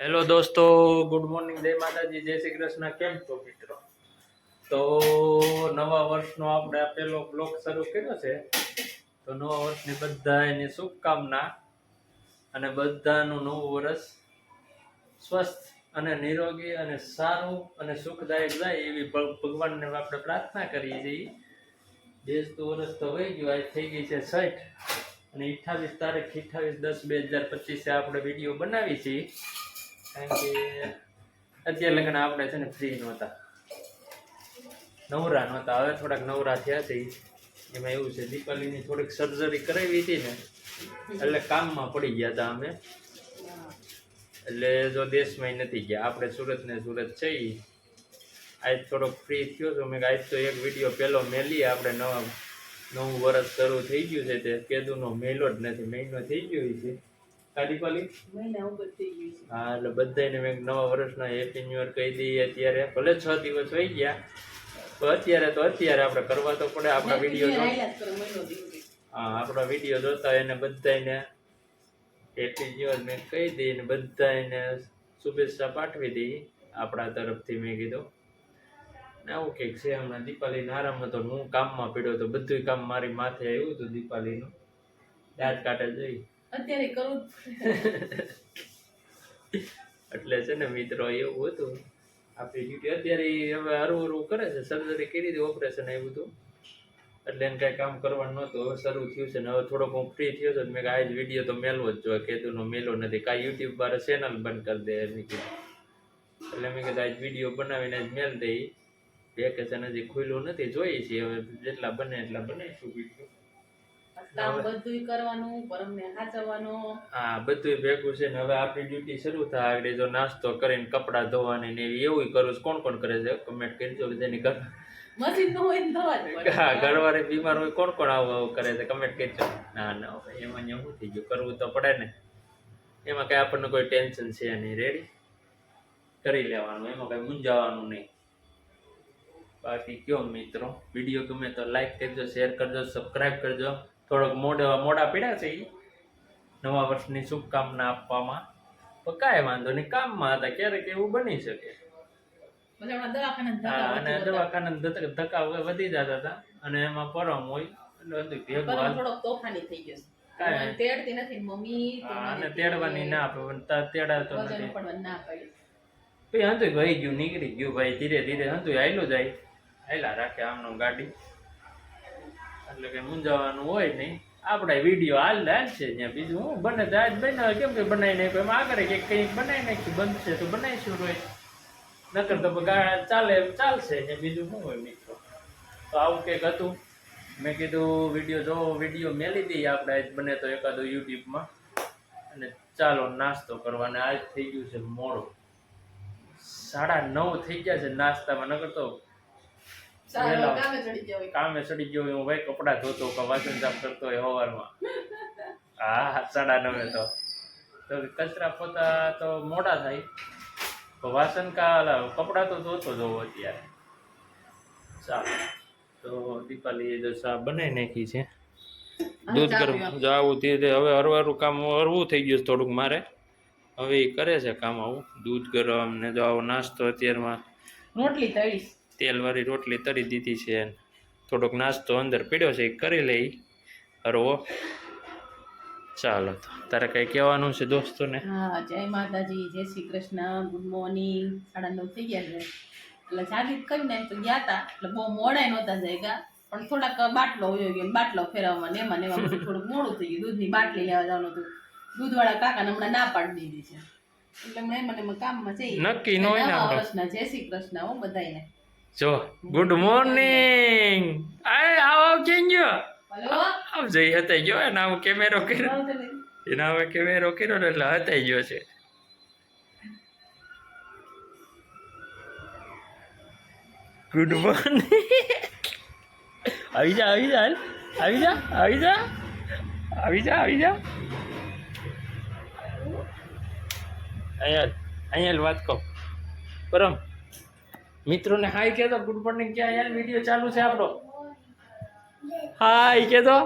Hello દોસ્તો good morning જય માતાજી, જય શ્રી કૃષ્ણ, કેમ છો મિત્રો? તો નવા વર્ષનો આપણે આ પહેલો બ્લોગ શરૂ કર્યો છે. તો નવા વર્ષની બધાની શુભકામના અને બધાનું નવું વર્ષ સ્વસ્થ અને નિરોગી અને સારું અને સુખદાયક જાય એવી ભગવાનને આપણે પ્રાર્થના કરીએ છીએ. બેસતું વર્ષ તો વહી ગયું, આજ થઈ ગઈ છે સઠ. અને અઠ્ઠાવીસ તારીખ, અઠ્ઠાવીસ દસ બે હજાર પચીસે આપણે વીડિયો બનાવી છીએ. કારણ કે અત્યારે લગ્ન આપણે છે ને ફ્રી નહોતા. નવરા નહોતા. હવે થોડાક નવરા થયા છે એમાં એવું છે, દીપાલીની થોડીક સર્જરી કરાવી હતી ને, એટલે કામમાં પડી ગયા હતા અમે. એટલે જો દેશમાં નથી ગયા. આપણે સુરત ને સુરત છે એ આજ થોડોક ફ્રી થયો છું. મેં આજ તો એક વીડિયો પહેલો મેલીએ. આપણે નવા, નવું વર્ષ શરૂ થઈ ગયું છે તે. કેદુનો મેલો જ નથી, મહિનો થઈ ગયો છે. દીપાલી ગયું છે. હા એટલે બધાને મેં નવા વર્ષના હેપી ન્યુ યર કહી દઈએ અત્યારે. ભલે છ દિવસ થઈ ગયા તો અત્યારે તો અત્યારે આપણે કરવા તો પડે આપણા વીડિયો. હા આપણા વીડિયો જોતા એને બધાને હેપી ન્યુ યર મેં કહી દઈએ ને બધાને શુભેચ્છા પાઠવી દઈ આપણા તરફથી મેં કીધું. ને આવું કંઈક છે હમણાં દીપાલીને આરામ હતો હું કામમાં પીડ્યો તો બધું કામ મારી માથે આવ્યું હતું દીપાલીનું. દાંત કાઢે જઈ. અત્યારે કરવું એટલે છે ને મિત્રો, એવું હતું. આપણી ડ્યુટી અત્યારે હવે હરવું હરવું કરે છે. સર્જરી કરી હતી ઓપરેશન આવ્યું હતું. એટલે એને કાંઈ કામ કરવાનું નહોતું. હવે શરૂ થયું છે ને હવે થોડોક હું ફ્રી થયો છું મેં આજ વીડિયો તો મેલવો જ જોઈએ. કેતુંનો મેલો નથી. કાંઈ યુટ્યુબ પર ચેનલ બંધ કરી દે એમ કીધું. એટલે મેં કીધું આજ વીડિયો બનાવીને આજ મેલ દઈ વેકેશન હજી ખુલ્લું નથી, જોઈએ છીએ. હવે જેટલા બને એટલા બનાવીશું વીડિયો કામ બધું કરવાનું પરમને સાચવવાનો હા બધું ભેગું છે ને હવે આપણી ડ્યુટી શરૂ થાય આગળ જો નાસ્તો કરીને કપડાં ધોવાની ને એવું કરું છું. કોણ કોણ કરે છે? કમેન્ટ કરજો કે જેની ઘર મશીન તો હોય ને થવા જ પડે. હા ઘરવાળી બીમાર હોય કોણ કોણ આવું આવું કરે છે? કમેન્ટ કરજો. ના ના એમાં થઈ ગયું? કરવું તો પડે ને. એમાં કઈ આપણને કોઈ ટેન્શન છે નહીં. રેડી કરી લેવાનું. એમાં કઈ મૂંઝાવાનું નહીં. બાકી કયો મિત્રો? વીડિયો ગમે તો લાઈક કરજો શેર કરજો સબસ્ક્રાઈબ કરજો. થોડોક મોડા મોડા પીડા છે એ નવા વર્ષની શુભકામના આપવામાં. પણ કાંઈ વાંધો નહીં કામમાં હતા ક્યારેક એવું બની શકે. અને દવાખાના ધક્કા વધી જતા હતા. અને એમાં પરમ હોય એટલે ભેગું થોડોક તોફાની થઈ ગયો છે. કાંઈ મને તેડતી નથી મમ્મી અને તેડવાની ના આપે તા તેડાતો નથી. હંતું ભાઈ ગયું નીકળી ગયું ભાઈ ધીરે ધીરે હંતું આયલું જાય. આયલા રાખે આમનો ગાડી. એટલે કે મૂંઝાવાનું હોય નહીં. આપણે વીડિયો હાલ હાલ છે ત્યાં બીજું હું બને તો આજ બનાવે કેમ કે બનાવી નાખ્યું? એમાં આગળ કે કંઈક બનાવી નાખ્યું, બનશે તો બનાવીશું રોય નકર તો ચાલે, ચાલશે ને બીજું શું હોય મિત્રો? તો આવું કંઈક હતું. મેં કીધું વીડિયો જો વીડિયો મેલી દઈએ આપણે આજ બને તો એકાદો યુટ્યુબમાં. અને ચાલો નાસ્તો કરવાને આજ થઈ ગયું છે મોડું. સાડા નવ થઈ ગયા છે નાસ્તામાં, નકર તો. કામે ચડી ગયા હું ભાઈ કપડા ધોતો કે વાસણ સાફ કરતો હોય સવારમાં હા સાડા નવે તો. તો કચરા પોતા તો મોડા થાય. તો વાસણ કા કપડા તો ધોતો જ અત્યારે. ચાલો તો દીપાલી જો ચા બનાવી નાખી છે. દૂધ ગરમ. જાવું ધીરે ધીરે હવે હરવારું કામ હરવું થઈ ગયું થોડુંક મારે. હવે એ કરે છે કામ આવું. દૂધ ગરમ ને જો આવો નાસ્તો અત્યારમાં. રોટલી તળીશ. તેલવાળી રોટલી તરી દીધી છે થોડોક નાસ્તો અંદર પીડ્યો છે એ કરી લઈ. હરવો ચાલો તો તારે કઈ કહેવાનું છે દોસ્તોને? હા જય માતાજી જય શ્રી કૃષ્ણ ગુડ મોર્નિંગ. સાડા નવ થઈ ગયા છે. એટલે જાગીર કરીને ને તો ગયા હતા એટલે બહુ મોડા નહોતા જાય પણ થોડાક બાટલો હોયો ગયો બાટલો ફેરવવામાં ને એમાં ને એમાં થોડુંક મોડું થઈ ગયું. દૂધની બાટલી લેવા જવાનું હતું. દૂધવાળા કાકાને હમણાં ના પાડી દીધી છે. એટલે હમણાં એમાં ને કામમાં જઈ નક્કી નો જય શ્રી કૃષ્ણ હો બધાયને. જો ગુડ મોર્નિંગ આય આવ કેમ ગયો આવ જઈ હતાઈ ગયો એના હું કેમેરો કર્યો. એના હવે કેમેરો કર્યો ને એટલે હતાઈ ગયો છે. ગુડ મોર્નિંગ આવી જા આવી જા આવી જા આવી જા આવી જા આવી જા. અહીંયા અહીંયા વાત કહો પરમ. મિત્રોને હાય કહેતો ગુડ મોર્નિંગ ક્યાં યાર? વીડિયો ચાલુ છે આપણો. હાય કહેતો.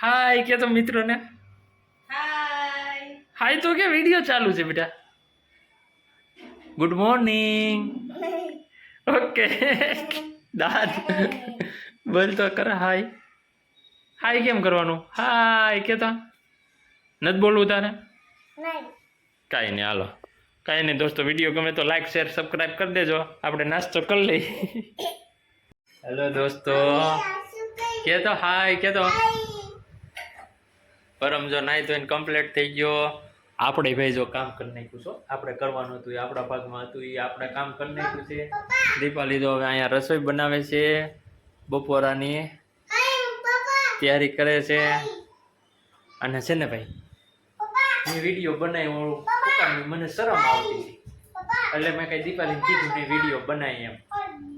હાય કહેતો મિત્રોને. હાય તો કે વીડિયો ચાલુ છે બેટા. Good morning. ઓકે. દાદ. બોલ તો કર હાય. હાય કેમ કરવાનું? હાય કેતા નથી બોલવું તારે? કાંઈ નહીં, હાલો. કાંઈ નહીં દોસ્તો, વીડિયો ગમે તો લાઈક શેર સબસ્ક્રાઈબ કરી દેજો. આપણે નાસ્તો કરી લઈ હેલો દોસ્તો. કેતો? હાય કેતો? પરમ જો નાહી તો એને કમ્પ્લીટ થઈ ગયો. આપણે ભાઈ જો કામ કરી નાખ્યું છો આપણે કરવાનું હતું એ આપણા ભાગમાં હતું એ આપણે કામ કરી નાખ્યું છે. દીપાલી તો હવે અહીંયા રસોઈ બનાવે છે બપોરાની. તૈયારી કરે છે. અને છે ને ભાઈ, મેં વીડિયો બનાવ્યો. પોતાની મને શરમ આવતી હતી. એટલે મેં કઈ દીપાલી કીધું મેં વીડિયો બનાવી એમ.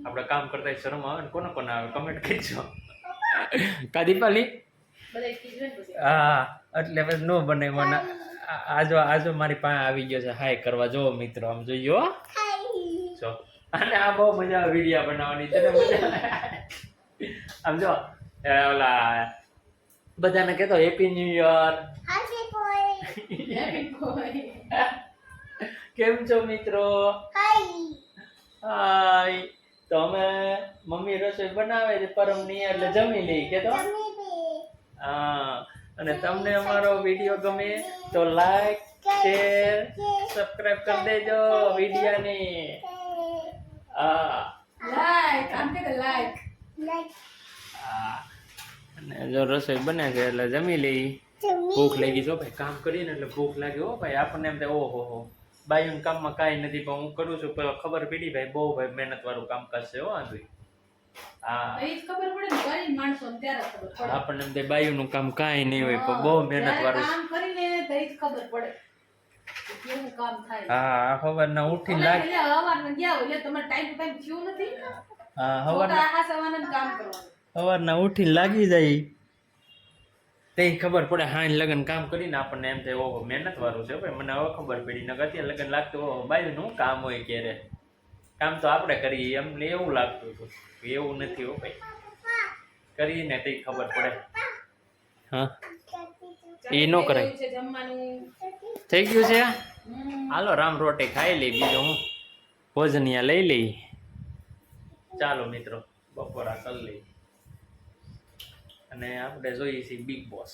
આપણે કામ કરતા શરમ આવે ને કોને કોને આવે કમેન્ટ કરજો. કા દીપાલી? ને હા એટલે પછી ન બને મને. આજો આજો મારી પાસે આવી ગયો છે. હાય કરવા. જો મિત્રો આમ જોઈએ હો. જો. અને આ બહુ મજા આવે વિડીયા બનાવવાની. તને મજા આમ જો એ ઓલા બધાને કહેતો હેપી ન્યુ યર. કેમ છો મિત્રો? હાય. તો અમે મમ્મી રસોઈ બનાવે છે પરમની એટલે જમી લઈ કે તો? હા. અને તમને અમારો વીડિયો ગમે તો લાઈક શેર સબસ્ક્રાઇબ કરી દેજો વિડીયોને. હા. લાઈક આમ કે લાઈક હા. અને જો રસોઈ બને છે એટલે જમી લઈ ભૂખ લાગી જો ભાઈ કામ કરીને એટલે ભૂખ લાગી હો ભાઈ. આપણને એમ થાય ઓહો હો. બાયુના કામમાં કાંઈ નથી પણ હું કરું છું પણ ખબર પડી ભાઈ બહુ ભાઈ મહેનત વાળું કામ કરશે હો આ ભાઈ હા. તો ઈ જ ખબર પડે ને કરીને માણસોને ત્યારે ખબર પડે. આપણને એમ થાય બાયુનું કામ કાંઈ નહીં હોય પણ બહુ મહેનત વાળું કામ કરીને ખબર પડે કે કેવું કામ થાય. હા સવારના ઉઠીને ઓલા હવારમાં ગયા હોય તમારે ટાઈમ ટાઈમ થયું નથી? હા કરવાનું. સવારના ઉઠીને લાગી જાય. તે ખબર પડે હા લગન કામ કરીને આપણને એમ થાય ઓહો મહેનત વાળું છે ભાઈ મને હવે ખબર પડી. ન કરતી લગન લાગતું ઓહો બાયુનું કામ હોય ક્યારે? કામ તો આપણે કરીએ એમને એવું લાગતું હતું. એવું નથી હો ભાઈ. કરીને તે ખબર પડે. હા? એ નો કરાય. થઈ ગયું છે. હાલો રામ રોટી ખાઈ લઈ બીજું હું? ભોજનિયા લઈ લઈ. ચાલો મિત્રો બપોરા કરી લઈ અને આપણે જોઈએ છીએ બિગ બોસ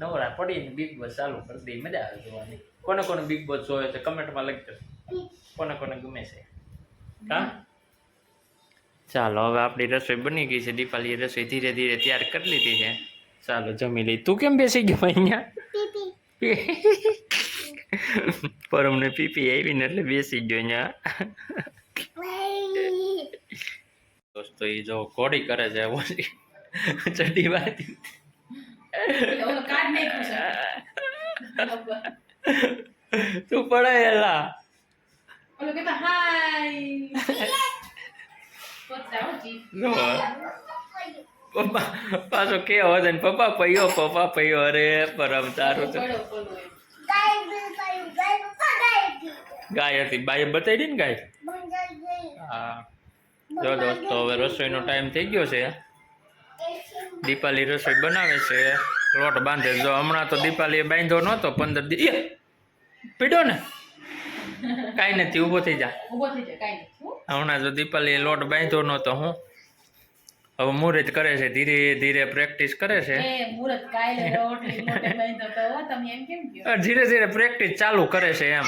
નવરા પડીને બિગ બોસ ચાલુ કરી દઈએ મજા આવે જોવાની. કોને કોને બિગ બોસ જોયો છે કમેન્ટમાં લખજો. કોને કોને ગમે છે. હા? ચાલો હવે આપણી રસોઈ બની ગઈ છે. દીપાલીએ રસોઈ ધીરે ધીરે તૈયાર કરી લીધી છે. ચાલો જમી લઈ તું કેમ બેસી ગયો અહીંયા? પરમને પીપી આવીને એટલે બેસી ગયો અહીંયા. દોસ્તો એ જો કોડી કરે છે ચડી વાત તું પડે પડાયેલા ઓલો કે હાય. પાછો કેવો હતો ને? પપ્પા પૈયો પપ્પા પૈયો. અરે પરમ તારું તો. ગાય હતી બાએ બતાવી દી ને ગાય? હા. જો દોસ્તો હવે રસોઈનો ટાઈમ થઈ ગયો છે. દીપાલી રસોઈ બનાવે છે. લોટ બાંધે. જો હમણાં તો દીપાલીએ બાંધ્યો નહોતો પંદર દી પીડો ને? કાંઈ નથી ઊભો થઈ જા. હમણાં જો દીપાલીએ લોટ બાંધ્યો નહોતો હું? હવે મુહૂર્ત કરે છે ધીરે ધીરે પ્રેક્ટિસ કરે છે? ધીરે ધીરે પ્રેક્ટિસ ચાલુ કરે છે એમ.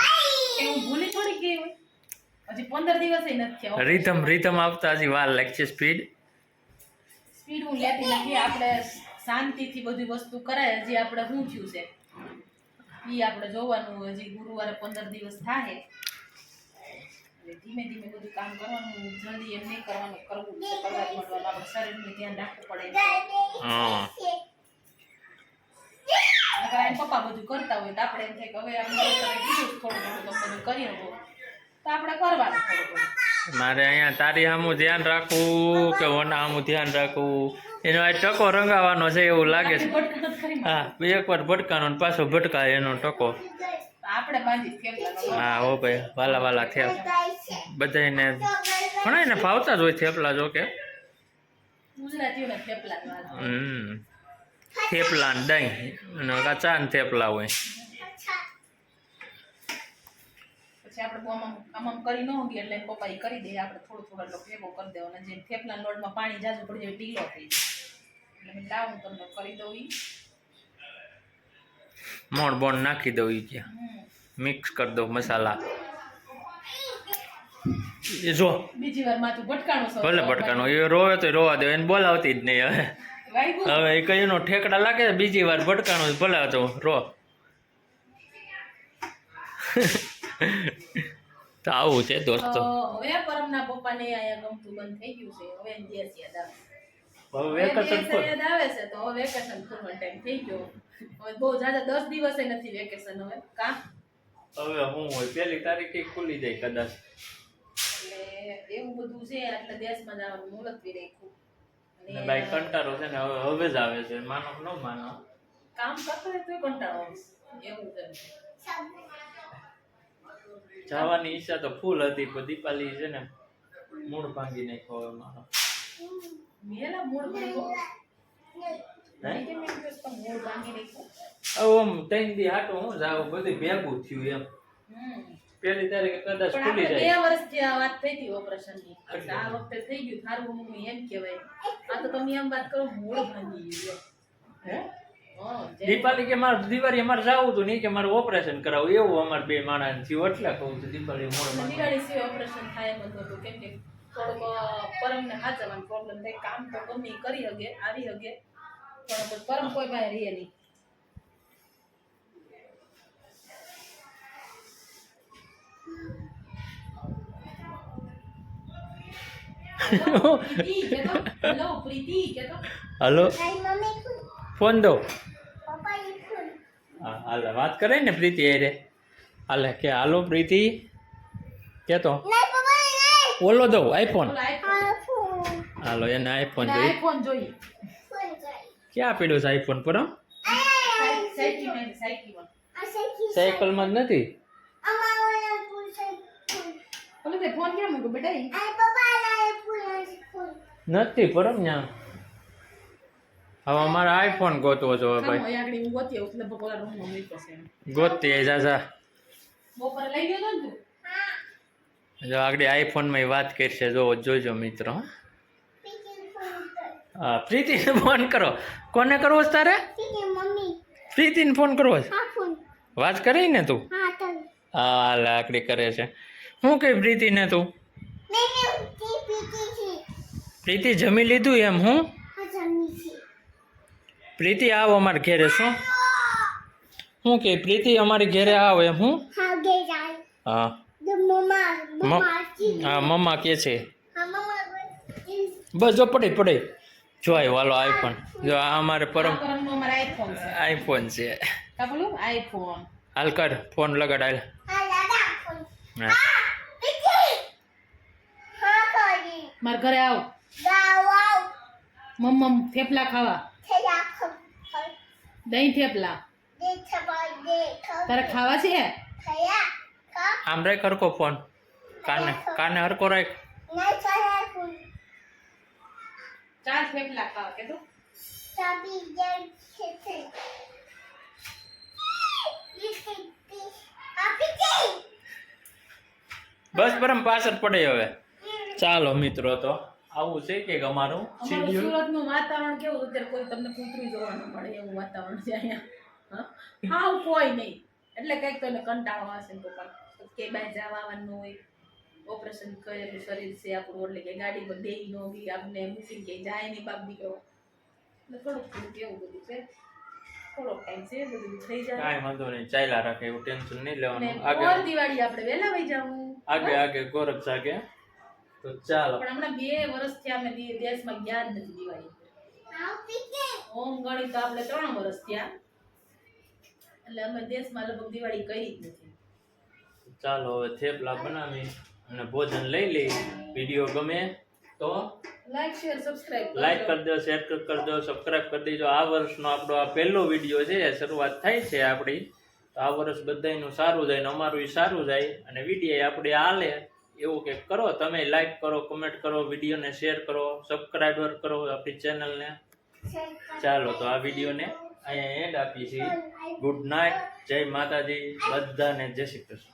રીધમ રીધમ આવતા હજી વાર લાગશે સ્પીડ. સ્પીડ હું લેતી નથી આપણે શાંતિથી બધી વસ્તુ કરાય હજી આપણે શું થયું છે. એ આપણે જોવાનું હજી ગુરુવારે પંદર દિવસ થાય ધીમે ધીમે બધું કામ કરવાનું જલ્દી એમ નહીં કરવાનું કરવું છે કરવા આપણે શરીરનું ધ્યાન રાખવું પડે પપ્પા બધું કરતા હોય તો આપણે એમ થાય કે હવે આપણે કીધું થોડું થોડું તો બધું કરી શકો. તો આપણે કરવાનું થોડું થોડું મારે અહીંયા તારી સામું ધ્યાન રાખવું કે ઓના સામું ધ્યાન રાખવું? એનો આ ટકો રંગાવાનો છે એવું લાગે છે. હા એકવાર ભટકાનો ને પાછો ભટકાય એનો ટકો. હા, હો ભાઈ, વાલા વાલા થેપ બધાને ઘણા એને ફાવતા જ હોય થેપલા જો કે. થેપલા ને દહીં. અને કાચા ને થેપલા હોય. આપણે બહુ આમ આમ કરી ન ઊંઘી એટલે પપ્પા એ કરી દે. આપણે થોડો થોડો એટલો ભેગો કરી દેવાનો. જેમ થેપલા લોટમાં પાણી જાજુ પડી જાય ઢીલો થઈ જાય. એટલે મેં લાવું તમને કરી દઉં ઈ. મોણ બોણ નાખી દઉં ઈ ત્યાં. મિક્સ કરી દઉં મસાલા. એ જો. બીજી વાર માથું ભટકાણું ભલે ભટકાનો એ રોવે તો રોવા દે એને બોલાવતી જ નહીં હવે. હવે એ ઠેકડા લાગે બીજી વાર ભટકાણું ભલે તો રો. તો આવું છે દોસ્તો. તો હવે પરમના પપ્પાને અહીંયા ગમતું બંધ થઈ ગયું છે. હવે દેશ યાદ આવે. હવે હવે વેકેશન યાદ આવે છે તો હવે વેકેશન પૂરવાનો ટાઈમ થઈ ગયો. હવે બહુ જાજા દસ દિવસે નથી વેકેશન હવે. કા? હવે હું હોય પહેલી તારીખે ખુલી જાય કદાચ. એટલે એવું બધું છે એટલે દેશમાં જવાનું મુલતવી રાખ્યું. ને ભાઈ કંટાળો છે ને હવે હવે જ આવે છે. માનો કે ન માનો. કામ કરતો હોય કંટાળો એવું છે. જવાની ઈચ્છા તો ફૂલ હતી પણ દીપાલી છે ને મૂળ ભાંગી નાખ્યો હવે મારો. હે? આમ ત્રણ દી હાટો હું જાવ બધું ભેગું થયું એમ. હમ. પહેલી તારીખે કદાચ ખુલી જાય. બે વર્ષ જે આ વાત થઈ હતી ઓપરેશનની આ વખતે થઈ ગયું થારું મમ્મી એમ કહેવાય. આ તો તમે એમ વાત કરો મૂળ ભાંગી ગયું હે? દીપાલી કે મારે દિવાળી અમારે જવું હતું નહીં કે મારે ઓપરેશન કરાવું એવું અમારે બે માણસ થયું એટલે કહું છું દીપાલી મોડ દિવાળી સિવાય ઓપરેશન થાય એમ હતું કેમ કે થોડુંક પરમને હાચવવાનો પ્રોબ્લેમ થાય. કામ તો ગમે કરી હગે આવી હગે પણ પરમ કોઈ પાસે રહે નહીં હેલો, ફોન દો. હાલે વાત કરે ને પ્રીતિ અરે હાલે કે હાલો પ્રીતિ. કેતો. ઓલો દઉં આઈફોન. હાલો એને આઈફોન જોઈએ. ક્યાં પડ્યો છે આઈફોન પર. સાયકલમાં જ નથી. નથી પરમ ન્યા. હવે અમારે આઈફોન ગોતવો છો હવે ભાઈ. અહીં આગળ હું ગોતી આવું એટલે બપોરા રૂમમાં મૂક્યો છે ગોતતી આય જા જા. બપોરે લઈ ગયો ને તું? જો આગળ આઈફોનમાં વાત કરશે જો જોજો મિત્રો. હં? પ્રીતિને ફોન કરો. કોને કરવો છે તારે? પ્રીતિને ફોન કરવો છે? વાત કરી ને તું. હા લાકડી કરે છે. હું કે પ્રીતિને તું? પ્રીતિ જમી લીધું એમ હું. પ્રીતિ આવો અમારે ઘેરે શું? શું કે? પ્રીતિ અમારી ઘેરે આવ એમ હું? હા હા. મમ્મા કે છે. બસ જો પડી પડી. જો આવ્યો હાલો આઈફોન જો આ અમારે પરમ છે. આઈફોન છે. કા બોલું? iPhone. હાલ કર ફોન લગાડ હાલ. હા. હા. મારા ઘરે આવ. મમ્મા થેપલા ખાવા. દહીં થેપલા. તારે ખાવા છે? આમ રાખ હરકો ફોન. કાને કાને હરકો રાખ. ચાર થેપલા ખાવા કે તું. બસ પરમ પાછળ પડે હવે. ચાલો મિત્રો તો. આવું છે કે અમારું સુરત શેડ્યુલ સુરતનું વાતાવરણ કેવું? અત્યારે કોઈ તમને કૂતરું જોવા ન મળે એવું વાતાવરણ છે અહીંયા. હા? કોઈ નહીં. એટલે કંઈક તો એને કંટાળો હશે ને પપ્પા કે બાય જવા આવવાનું હોય ઓપરેશન કરેલું શરીર છે આપણું એટલે કે ગાડી પર દે ન ગઈ આપને મૂકીને કે જાય નહીં બાપ દીકરો. થોડુંક કેવું બધું છે. થોડોક ટાઈમ છે બધું થઈ જાય. કાંઈ વાંધો નહીં ચાલ્યા રાખે એવું ટેન્શન નહીં લેવાનું. આગળ દિવાળી આપણે વહેલા વહી જવું આગે આગે ગોરખ જાગે. તો ચાલો. પણ હમણાં બે વર્ષ અમે દે- દેશમાં ગયા જ નથી દિવાળી ઓમ ગણિત તો આપણે ત્રણ વર્ષ થયા. એટલે અમે દેશમાં લગભગ દિવાળી કરી જ નથી. ચાલો હવે થેપલા બનાવી અને ભોજન લઈ લઈ વીડિયો ગમે તો લાઈક શેર સબસ્ક્રાઇબ લાઈક કરી દો શેર કરી દો સબસ્ક્રાઇબ કરી દેજો. આ વર્ષનો આપણો આ પહેલો વીડિયો છે શરૂઆત થાય છે આપણી. તો આ વર્ષ બધાયનું સારું જાય ને અમારું સારું જાય અને વીડિયો આપણે હાલે. એવું કંઈક કરો, તમે લાઈક કરો કમેન્ટ કરો વિડીયોને શેર કરો સબસ્ક્રાઈબર કરો આપણી ચેનલને ચાલો, તો આ વિડીયોને અહીંયા એન્ડ આપીએ છીએ. ગુડ નાઇટ જય માતાજી. બધાને જય શ્રી કૃષ્ણ.